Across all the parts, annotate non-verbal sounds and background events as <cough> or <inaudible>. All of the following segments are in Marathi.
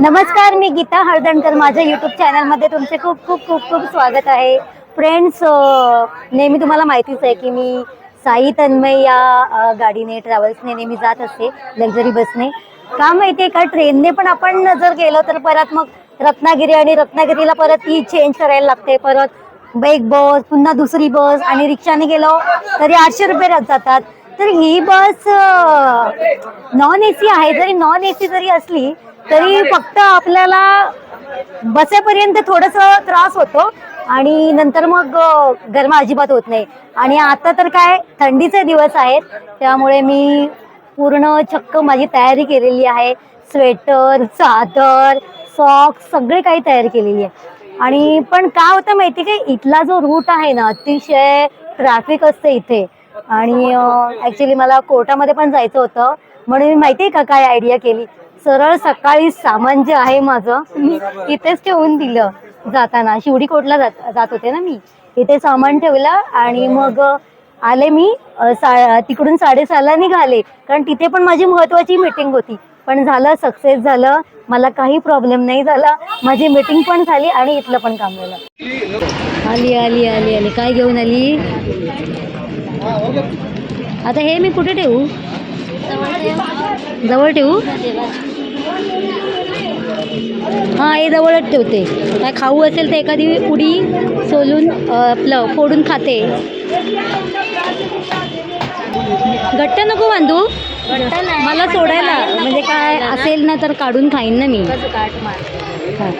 नमस्कार मी गीता हळदणकर. माझ्या युट्यूब चॅनलमध्ये तुमचे खूप खूप खूप खूप स्वागत आहे. फ्रेंड्स नेहमी तुम्हाला माहितीच आहे की मी साई तन्मय या गाडीने ट्रॅव्हल्सने नेहमी जात असते लक्झरी बसने का माहिती आहे का ट्रेनने पण आपण जर गेलो तर परत मग रत्नागिरी आणि रत्नागिरीला परत ती चेंज करायला लागते. परत एक बस पुन्हा दुसरी बस आणि रिक्षाने गेलो तरी आठशे रुपये जातात. तर ही बस नॉन ए सी आहे. जरी नॉन ए सी जरी असली तरी फक्त आपल्याला बसेपर्यंत थोडस त्रास होतो आणि नंतर मग गरम गरमा अजिबात होत नाही. आणि आता तर काय थंडीचे दिवस आहेत. त्यामुळे मी पूर्ण चक्क माझी तयारी केलेली आहे. स्वेटर चादर सॉक्स सगळे काही तयारी केलेली आहे. आणि पण काय होतं माहिती का? इथला जो रूट आहे ना अतिशय ट्रॅफिक असते इथे. आणि ॲक्च्युली मला कोर्टामध्ये पण जायचं होतं. म्हणून मी माहिती आहे का काय आयडिया केली? सरळ सकाळी सामान जे आहे माझं मी इथेच ठेवून दिलं जाताना. शिवडी कोटला जात जात होते ना मी. इथे सामान ठेवलं आणि मग आले मी सा तिकडून साडेसहाला निघाले. कारण तिथे पण माझी महत्वाची मीटिंग होती. पण झालं सक्सेस झालं. मला काही प्रॉब्लेम नाही झाला. माझी मीटिंग पण झाली आणि इथलं पण काम झालं. आली आली आली आली. काय घेऊन आली? आता हे मी कुठे ठेवू? जवळ ठेवू? हां हे जवळच ठेवते. काय खाऊ असेल तर एखादी उडी सोलून आपलं फोडून खाते. घट्ट नको बांधू. मला सोडायला म्हणजे काय असेल ना तर काढून खाईन ना मी. हां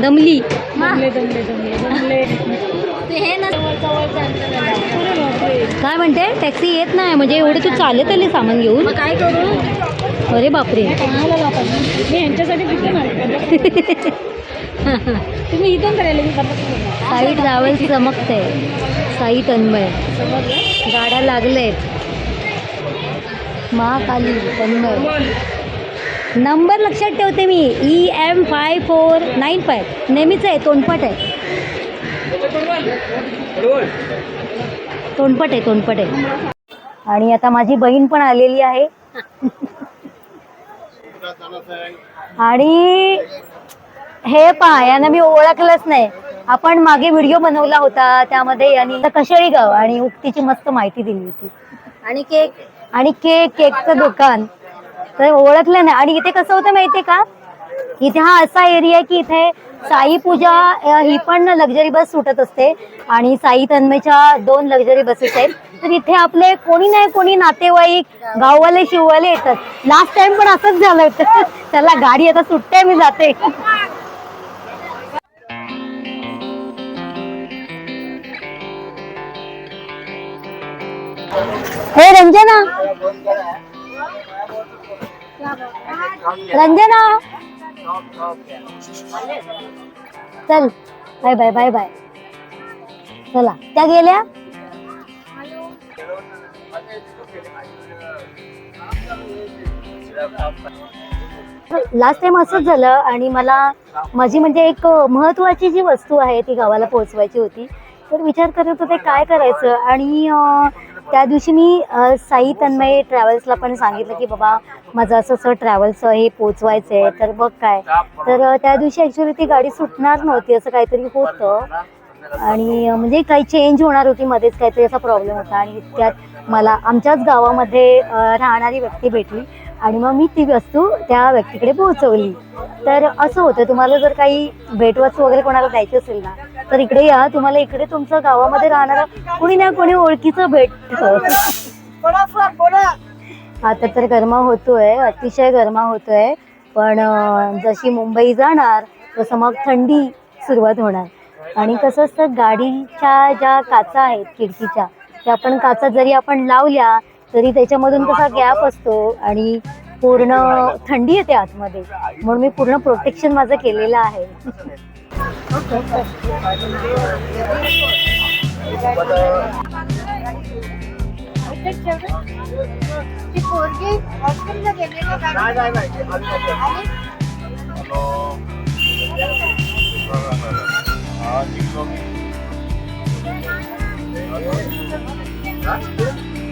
दमली. काय म्हणते? टॅक्सी येत नाही. म्हणजे एवढे तू चालत आले सामान घेऊन? काय करू? अरे बापरे. तुम्ही इथून करायला मी करत साई ट्रॅव्हल्स चमकते साई तन्मय गाड्या लागलेत. महाकाली तन्मय नंबर लक्षात ठेवते मी. E M five four nine five नेहमीच आहे तोंडपट आहे. तोंडपट आहे तोंडपट आहे. आणि आता माझी बहीण पण आलेली आहे. आणि हे पहा यांना मी ओळखलंच नाही. आपण मागे व्हिडिओ बनवला होता त्यामध्ये यांनी कशेळी गाव? आणि उक्तीची मस्त माहिती दिली होती. आणि केक. आणि केक केकचं दुकान. तर ओळखलं नाही. आणि इथे कसं होतं माहितीये का? इथे हा असा एरिया आहे की इथे साई पूजा ही पण लक्झरी बस सुटत असते. आणि साई तन्मेच्या दोन लक्झरी बसेस आहेत. तर इथे आपले कोणी नाही कोणी नातेवाईक गाववाले शिववाले येतात. लास्ट टाइम पण असंच झालं होतं <laughs> चला गाडी आता सुटते मी जाते. हे रंजना. रंजना? चल बाय बाय बाय बाय. चला त्या गेल्या? लास्ट टाइम असंच झालं आणि मला माझी म्हणजे एक महत्वाची जी वस्तू आहे ती गावाला पोहोचवायची होती. तर विचार करत होते काय करायचं आणि त्या दिवशी मी साई तन्मय ट्रॅव्हल्सला पण सांगितलं की बाबा माझं असं असं ट्रॅव्हल्स हे पोचवायचं आहे तर बघ काय. तर त्या दिवशी ॲक्च्युली ती गाडी सुटणार नव्हती असं काहीतरी होतं. आणि म्हणजे काही चेंज होणार होती मध्येच काहीतरी असा प्रॉब्लेम होता. आणि त्यात मला आमच्याच गावामध्ये राहणारी व्यक्ती भेटली. आणि मग मी ती वस्तू त्या व्यक्तीकडे पोहोचवली. तर असं होतं तुम्हाला जर काही भेटवस्तू वगैरे कोणाला द्यायची असेल ना तर इकडे या तुम्हाला इकडे तुमचं गावामध्ये राहणारं कोणी ना कोणी ओळखीचं भेट हो. आता तर गरमा होतोय अतिशय गरमा होतोय पण जशी मुंबई जाणार तसं मग थंडी सुरुवात होणार. आणि कसं असतं गाडीच्या ज्या काचा आहेत खिडकीच्या त्या आपण काचा जरी आपण लावल्या तरी त्याच्यामधून कसा गॅप असतो आणि पूर्ण थंडी येते आतमध्ये. म्हणून मी पूर्ण प्रोटेक्शन माझं केलेलं आहे.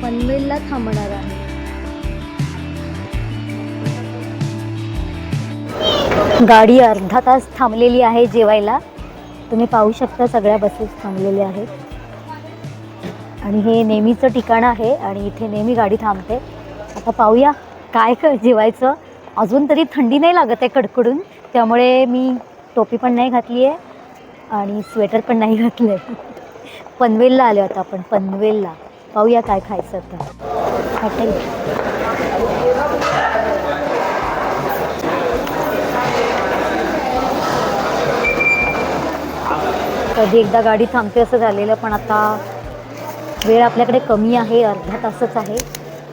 पनवेलला थांबणार आहे. गाडी अर्धा तास थांबलेली आहे जेवायला. तुम्ही पाहू शकता सगळ्या बसेस थांबलेल्या आहेत. आणि हे नेहमीचं ठिकाण आहे आणि इथे नेहमी गाडी थांबते. आता पाहूया काय क जेवायचं. अजून तरी थंडी नाही लागत आहे कडकडून. त्यामुळे मी टोपी पण नाही घातली आहे आणि स्वेटर पण नाही घातलं आहे पनवेलला आलो आता आपण पनवेलला. पाहूया काय खायचं आता. हॉटेल कधी एकदा गाडी थांबते असं झालेलं पण आता वेळ आपल्याकडे कमी आहे अर्धा तासच आहे.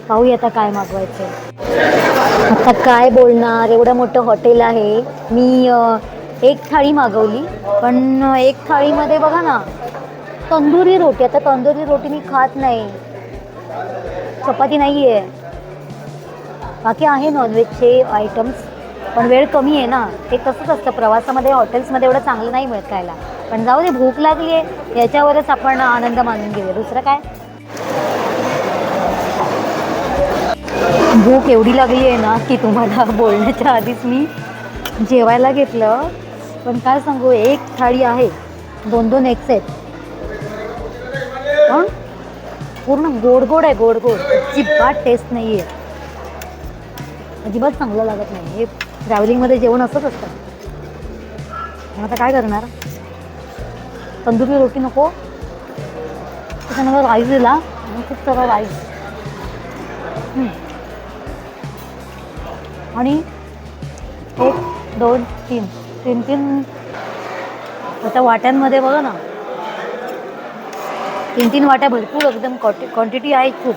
पाहूया आता काय मागवायचं आता काय बोलणार? एवढं मोठं हॉटेल आहे. मी एक थाळी मागवली पण एक थाळीमध्ये बघा ना तंदुरी रोटी. आता तंदुरी रोटी मी खात नाही. चपाती नाही आहे बाकी आहे नॉनव्हेजचे आयटम्स पण वेळ कमी आहे ना. ते तसंच असतं. प्रवासामध्ये हॉटेल्समध्ये एवढं चांगलं नाही मिळत खायला. पण जाऊ दे भूक लागली आहे. याच्यावरच आपण आनंद मानून घेऊया. दुसरं काय? भूक एवढी लागली आहे ना की तुम्हाला <laughs> बोलण्याच्या आधीच मी जेवायला घेतलं. पण काय सांगू एक थाळी आहे. दोन दोन एक्स आहेत. पूर्ण गोड गोड आहे गोड गोड. अजिबात टेस्ट नाही आहे अजिबात चांगलं लागत नाही. हे ट्रॅव्हलिंगमध्ये जेवण असंच असतं. मग आता काय करणार? तंदुरी रोटी नको. त्याच्यानंतर राईस दिला. आणि खूप सारा राईस आणि एक दोन तीन. तीन तीन. आता वाट्यांमध्ये बघा ना. तीन तीन वाट्या भरपूर एकदम क्वांटिटी आहे खूप.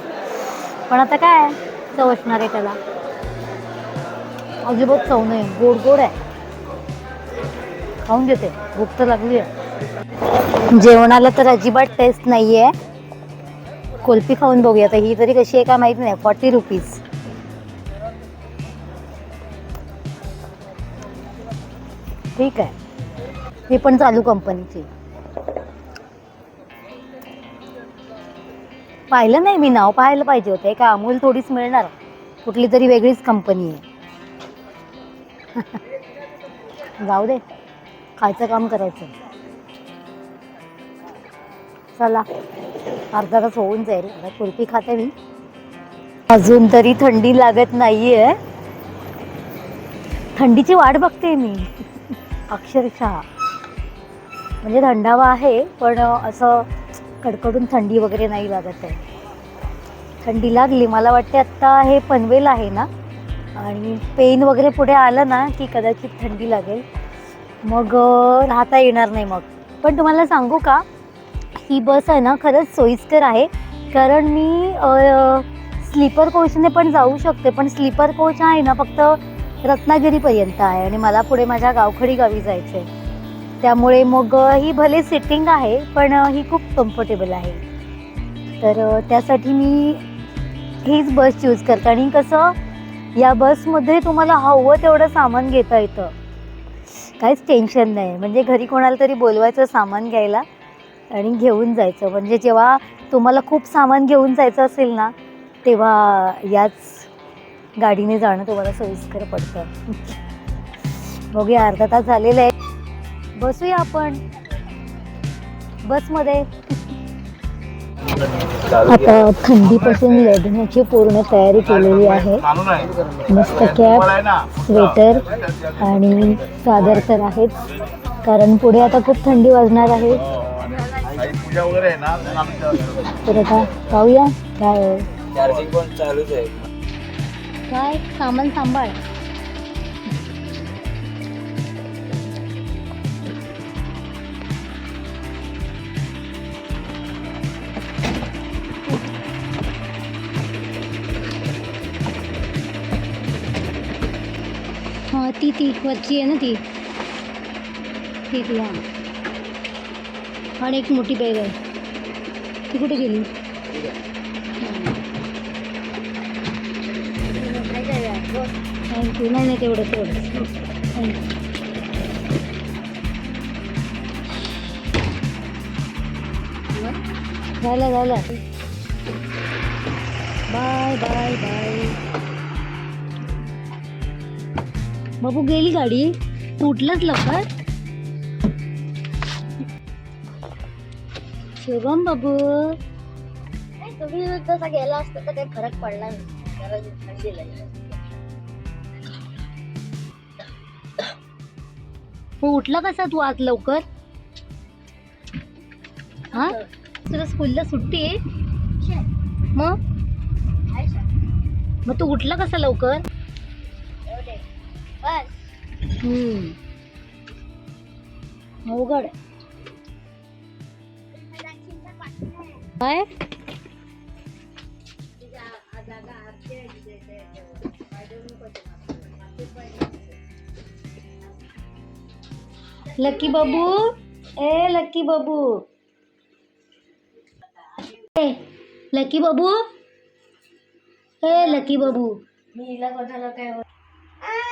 पण आता काय चव असणार आहे त्याला. अजिबात चव नाही. गोड गोड आहे. खाऊन घेते. भूक तर लागली आहे. जेवणाला तर अजिबात टेस्ट नाही आहे कोल्फी खाऊन बघूया. आता ही तरी कशी आहे का माहीत नाही. फॉर्टी रुपीज ठीक आहे. ही पण चालू कंपनीची पाहिलं नाही मी नाव पाहायला पाहिजे होतं. का अमूल थोडीच मिळणार. कुठली तरी वेगळीच कंपनी आहे. <laughs> जाऊ दे. खायचं काम करायचं. चला. अर्धा तास होऊन जाईल. आता कुल्फी खाते मी. अजून तरी थंडी लागत नाहीये. थंडीची वाट बघते मी. <laughs> अक्षरशः. म्हणजे थंडावा आहे पण असं कडकडून थंडी वगैरे नाही लागत आहे. थंडी लागली मला वाटते आत्ता हे पनवेल आहे ना? आणि पेन वगैरे पुढे आलं ना की कदाचित थंडी लागेल. मग राहता येणार नाही मग. पण तुम्हाला सांगू का? ही बस आहे ना खरंच सोयीस्कर आहे. कारण मी स्लीपर कोचने पण जाऊ शकते. पण स्लीपर कोच आहे ना फक्त रत्नागिरीपर्यंत आहे. आणि मला पुढे माझ्या गावखडी गावी जायचं आहे त्यामुळे मग ही भले सिटिंग आहे पण ही खूप कम्फर्टेबल आहे. तर त्यासाठी मी हीच बस चूज करते. आणि कसं या बसमध्ये तुम्हाला हवं तेवढं सामान घेता येतं. काहीच टेन्शन नाही. म्हणजे घरी कोणाला तरी बोलवायचं सामान घ्यायला आणि घेऊन जायचं. म्हणजे जेव्हा तुम्हाला खूप सामान घेऊन जायचं असेल ना तेव्हा याच गाडीने जाणं तुम्हाला सोयीस्कर पडतं. <laughs> बघूया अर्धा तास झालेला आहे. बसूया आपण. बसमध्ये. आता थंडीपासून लढण्याची पूर्ण तयारी केलेली आहे. मस्त कॅप स्वेटर आणि चादर तर आहेच कारण पुढे आता खूप थंडी वाजणार आहे. तर आता पाहूया काय काय? सामान सांभाळ. ती ती वरची आहे ना ती? ती ती हां आणि एक मोठी बॅग आहे. ती कुठे गेली? थँक्यू नाही नाही तेवढं तेवढं. थँक्यू झालं झालं. बाय बाय बाय बाबू गेली गाडी. तू उठलाच लवकर? शुभम बाबू. तुम्ही तसा गेला असता तर काही फरक पडला नाही. हो उठला कसा तू आज लवकर? हा? तुला स्कूलला सुट्टी आहे? मग? मग तू उठला कसा लवकर? अवघड. काय? लकी बाबू? ए लकी बाबू. ए लकी बाबू? ए लकी बाबू.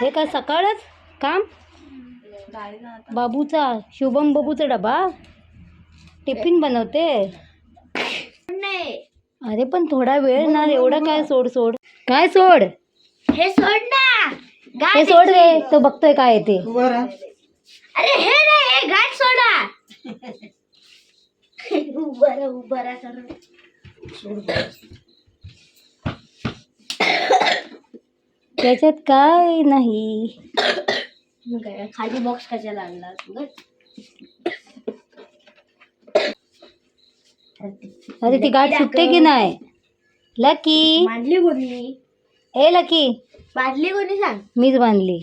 हे काय सकाळच? काम बाबूचा शुभम बाबूचा डबा? टिफिन बनवते? अरे पण थोडा वेळ ना एवढं काय सोड सोड. काय सोड? हे सोड ना. हे सोड रे तो बघतोय काय आहे ते. अरे हे नाही हे गाठ सोडा. उभा राहा उभा राहा सर्व. त्याच्यात काय नाही. काय, खाली बॉक्स कशाला आणला बघ. अरे ती गाठ सुटते की नाही? लकी. बांधली कोणी? ए लकी. बांधली कोणी सांग? मीच बांधली.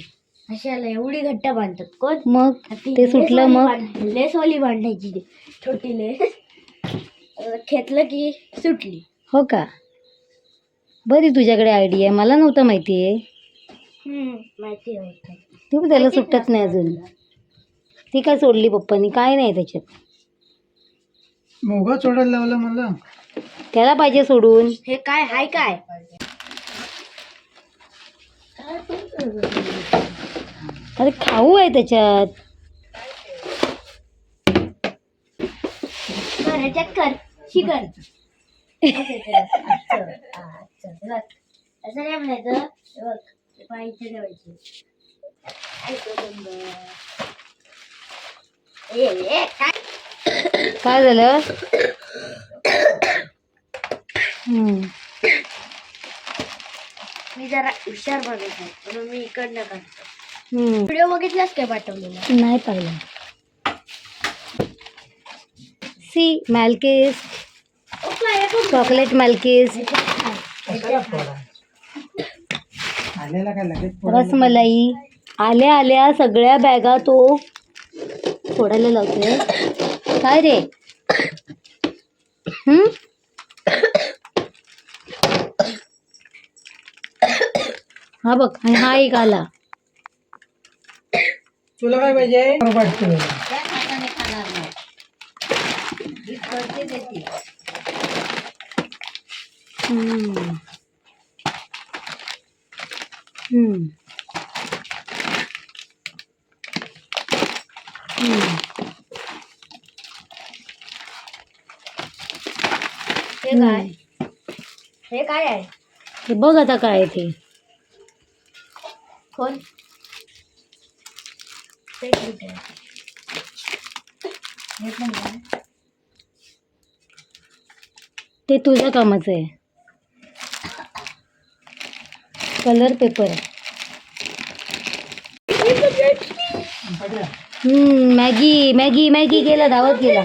अशाला एवढी घट्ट बांधतात? कोण? मग? ते सुटलं मग? लेसवाली बांधायची ती छोटी लेस. अं, खेचलं की सुटली. हो का? बरी तुझ्याकडे आयडिया मला नव्हतं माहिती आहे माहिती आहे. तू त्याला सुटत नाही अजून. ती काय सोडली पप्पानी? काय नाही त्याच्यात. मोगा सोडायला लावला मला त्याला पाहिजे सोडून. हे काय हाय काय? अरे खाऊ आहे त्याच्यात. कर ह्याच्यात कर. शिकन असं काय म्हणायचं. हे बघ हे इथे ठेवायचे. काय काय झालं? हम्म. मी जरा हुशार बघत आहे म्हणून मी इकडनं काढतो. हम्म. व्हिडिओ बघितलास काय पाठवलेला? नाही पाहिलं. सी मॅलकेस चॉकलेट मॅलकेस आलेला काय लगेच रसमलाई आल्या आल्या सगळ्या बॅगा तो सोडायला लावतोय. काय रे? हम्म? हा बघ आणि हा एक आला. तुला काय पाहिजे? हम्म. हम्म. हे काय? हे काय आहे? हे बघ आता काय आहे ते. कोण ते कुठे आहे? हे पण काय? ते तुझ्या कामाचं आहे. कलर पेपर हम्म मॅगी मॅगी मॅगी गेला धावत गेला.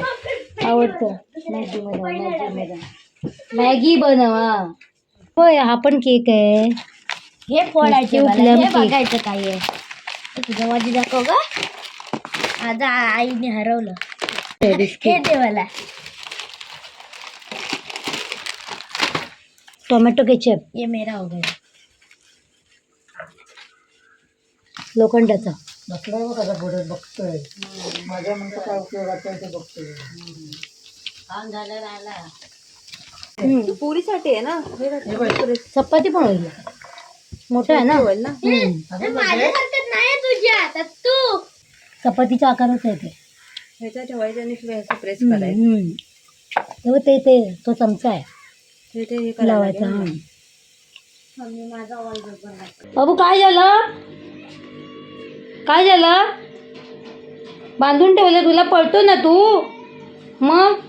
आवडतं. मॅगी बनव मॅगी बनव. मॅगी बनवा होय हा पण केक आहे. हे फोडायचे मला, cake. बघायचं काय आहे. हे तुझ्या माझी दाखव का माझ्या आईने हरवलं. हे बिस्किट. दे मला. Tomato ketchup. ये मेरा हो गया. लोखंडाचा. बसलाय बघ आता पुढे बघतोय. माझ्या म्हणतो काय उपयोगाचं आहे ते बघतोय. पुरीसाठी आहे ना? हे बघ, चपाती पण होईल मोठा आहे ना? होईल ना? नाही तुझ्या तर तू. चपातीच्या आकाराचं आहे ते. ह्याच्या ठेवायचं आणि प्रेस करायचं. हम्म. तेव्हा ते ते तो चमचा आहे. लावायचा हा बाबू काय झालं? काय झालं? बांधून ठेवलं तुला पळतो ना तू? मग?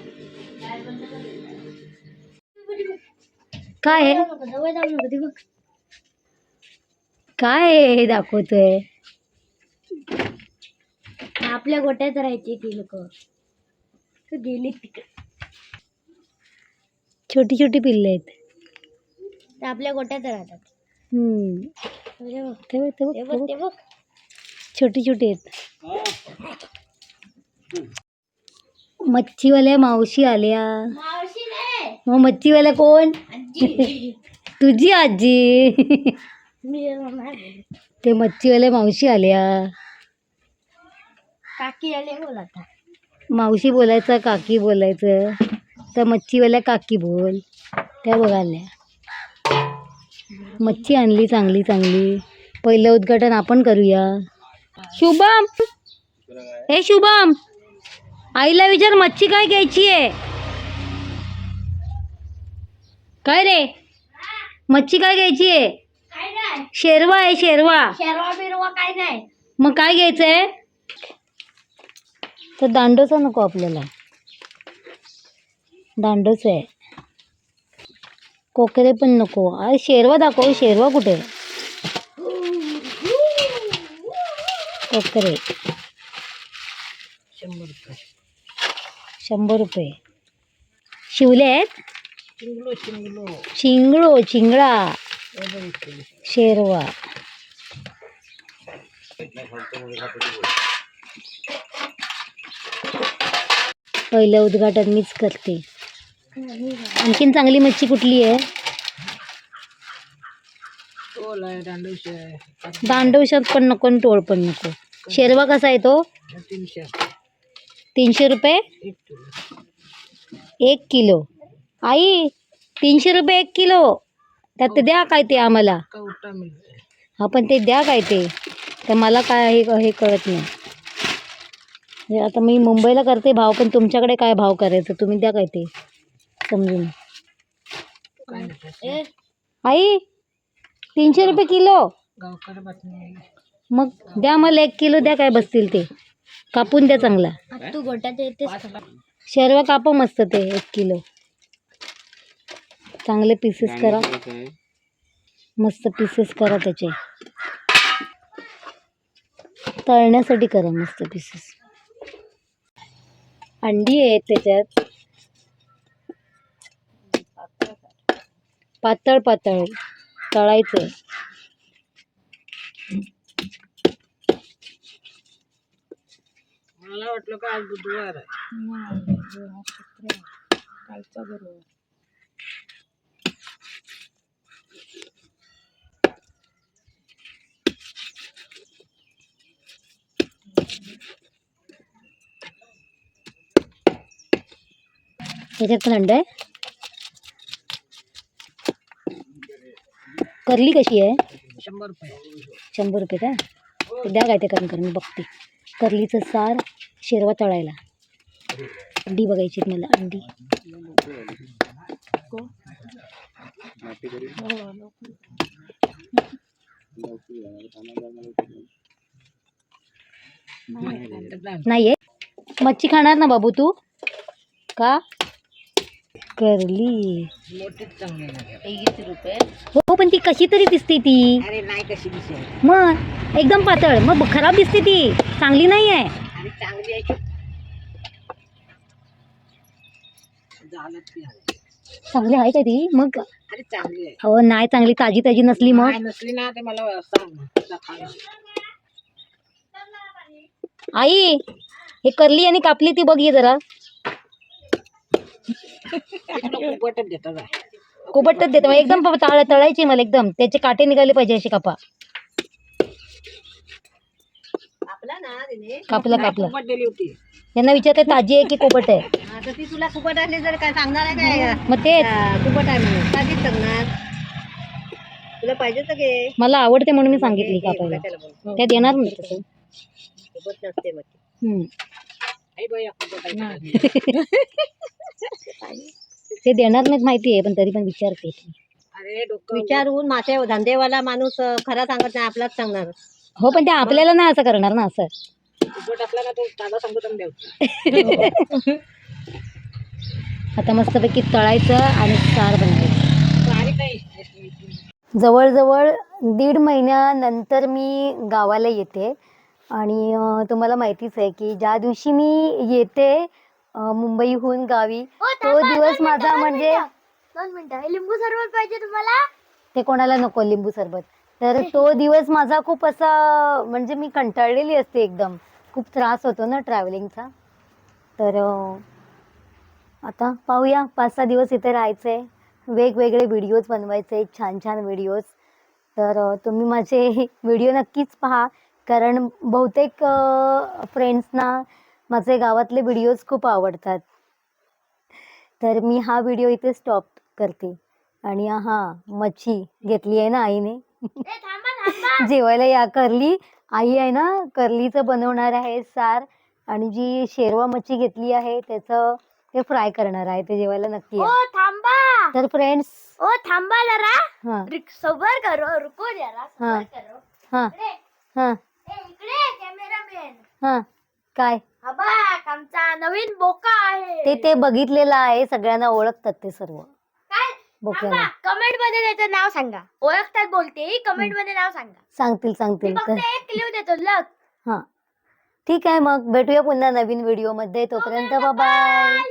काय? काय दाखवतोय. आपल्या गोट्यात राहायची ती लोक. तू गेली तिकडे. छोटी छोटी पिल्ले आहेत. आपल्या गोट्यात राहतात. हम्म. ते बघ, ते बघ. ते बघ. छोटी छोटी आहेत मच्छीवाल्या मावशी आल्या. मग मच्छीवाल्या कोण? आजी. तुझी आजी. ते मच्छीवाल्या मावशी आल्या. काकी आले बोल मावशी बोलायचं काकी बोलायचं. तर मच्छीवाल्या काकी बोल. त्या बघाल्या मच्छी आणली चांगली चांगली. पहिलं उद्घाटन आपण करूया. शुभम. हे शुभम आईला विचार मच्छी काय घ्यायची आहे? काय रे? मच्छी काय घ्यायची आहे? शेरवा आहे शेरवा. शेरवा बिरवा काय नाही. मग काय घ्यायचं आहे तर दांडोचा नको आपल्याला. दांडोच आहे. कोकरे पण नको. अरे शेरवा दाखव शेरवा कुठे आहे? कोकरे शंभर रुपये. शिवले आहेत? चिंगळो चिंगळा शेरवा. पहिलं उद्घाटन मीच करते. आणखीन चांगली मच्छी कुठली आहे? दांडवशात पण नको आणि टोळ पण नको. शेरवा कसा आहे तो? तीनशे रुपये? एक किलो. आई तीनशे रुपये एक किलो. त्यात ते द्या काय ते आम्हाला. हा पण ते द्या काय ते. तर मला काय हे हे कळत नाही. आता मी मुंबईला करते भाव पण तुमच्याकडे काय भाव करायचं? तुम्ही द्या काय ते. समजून. आई तीनशे रुपये किलो? मग द्या मला एक किलो द्या काय बसतील ते. कापून द्या चांगला. तू गोट्यात येतेस? शेरवा कापा मस्त ते एक किलो. चांगले पीसेस करा. मस्त पीसेस करा त्याचे. तळण्यासाठी करा मस्त पीसेस अंडी आहेत त्याच्यात. पातळ पातळ. तळायचं मला वाटलं का आज बुधवार आहे कालचा गुरुवार त्याच्यात पण अंड आहे करली कशी आहे? शंभर रुपये. शंभर रुपये का? द्या काय ते करून कर मी बघते. करलीचं सार शेरवा तळायला. अंडी बघायची मला अंडी. नाही आहे मच्छी खाणार ना बाबू तू? का? करली. हो पण ती कशी तरी दिसते ती. अरे नाही कशी दिसेल. मग एकदम पातळ. मग खराब दिसते ती. चांगली नाही आहे चांगली आहे की. ती आहे. चांगली आहे का ती? मग? अरे चांगली आहे. हो नाही चांगली. ताजी ताजी नसली मग. नसली ना ते मला. आई हे करली आणि कापली ती. बघ ये जरा. कोबटच देते मग एकदम तळ तळायची मला एकदम. त्याचे काटे निघाले पाहिजे असे कापा. कापला कापला दिली होती. यांना विचारते ताजी आहे की कोबट आहे? आता ती तुला आणली जर काय सांगणार आहे काय? मग तेच. फुकट आहे म्हणून. सांगणार. तुला पाहिजे तर घे. मला आवडते म्हणून मी सांगितली कापायला. त्या देणार नाही तसं. नसते मग हम्म. <laughs> ते देणार नाहीत माहिती आहे पण तरी पण विचारते. अरे विचारून मासे धंदेवाला माणूस खरं सांगत नाही आपलाच सांगणार. हो पण ते आपल्याला नाही असं करणार ना असं. <laughs> आता मस्तपैकी तळायचं आणि सार बनवायचं. जवळजवळ दीड महिन्यानंतर मी गावाला येते. आणि तुम्हाला माहितीच आहे की ज्या दिवशी मी येते मुंबईहून गावी तो दिवस माझा म्हणजे दोन मिनिटं. लिंबू सरबत पाहिजे तुम्हाला? ते कोणाला नको लिंबू सरबत. तर तो दिवस माझा खूप असा म्हणजे मी कंटाळलेली असते एकदम. खूप त्रास होतो ना ट्रॅव्हलिंगचा तर आता पाहूया पाच सहा दिवस इथे राहायचं आहे वेगवेगळे व्हिडिओज बनवायचे छान छान व्हिडिओज तर तुम्ही माझे <laughs> व्हिडिओ नक्कीच पहा. कारण बहुतेक फ्रेंड्सना माझे गावातले व्हिडिओज खूप आवडतात. तर मी हा व्हिडिओ इथे स्टॉप करते. आणि हा मच्छी घेतली आहे ना आईने. जेवायला या करली. आई आहे ना करलीचं बनवणार आहे सार. आणि जी शेरवा मच्छी घेतली आहे त्याचं ते फ्राय करणार आहे. ते जेवायला नक्की. थांबा. तर फ्रेंड्स ओ थांबा जरा. हां. सबर करो रुको जरा हाँ. हां. हां. हां काय? आमचा नवीन बोका आहे. ते ते बघितलेलं आहे सगळ्यांना ओळखतात ते सर्व. काय? बोक्याला कमेंटमध्ये त्याचं नाव सांगा. ओळखतात बोलते कमेंटमध्ये नाव सांगा. सांगतील मी सांगतील फक्त एक क्ल्यू देतो लक हां. ठीक आहे मग भेटूया पुन्हा नवीन व्हिडिओमध्ये तोपर्यंत बाय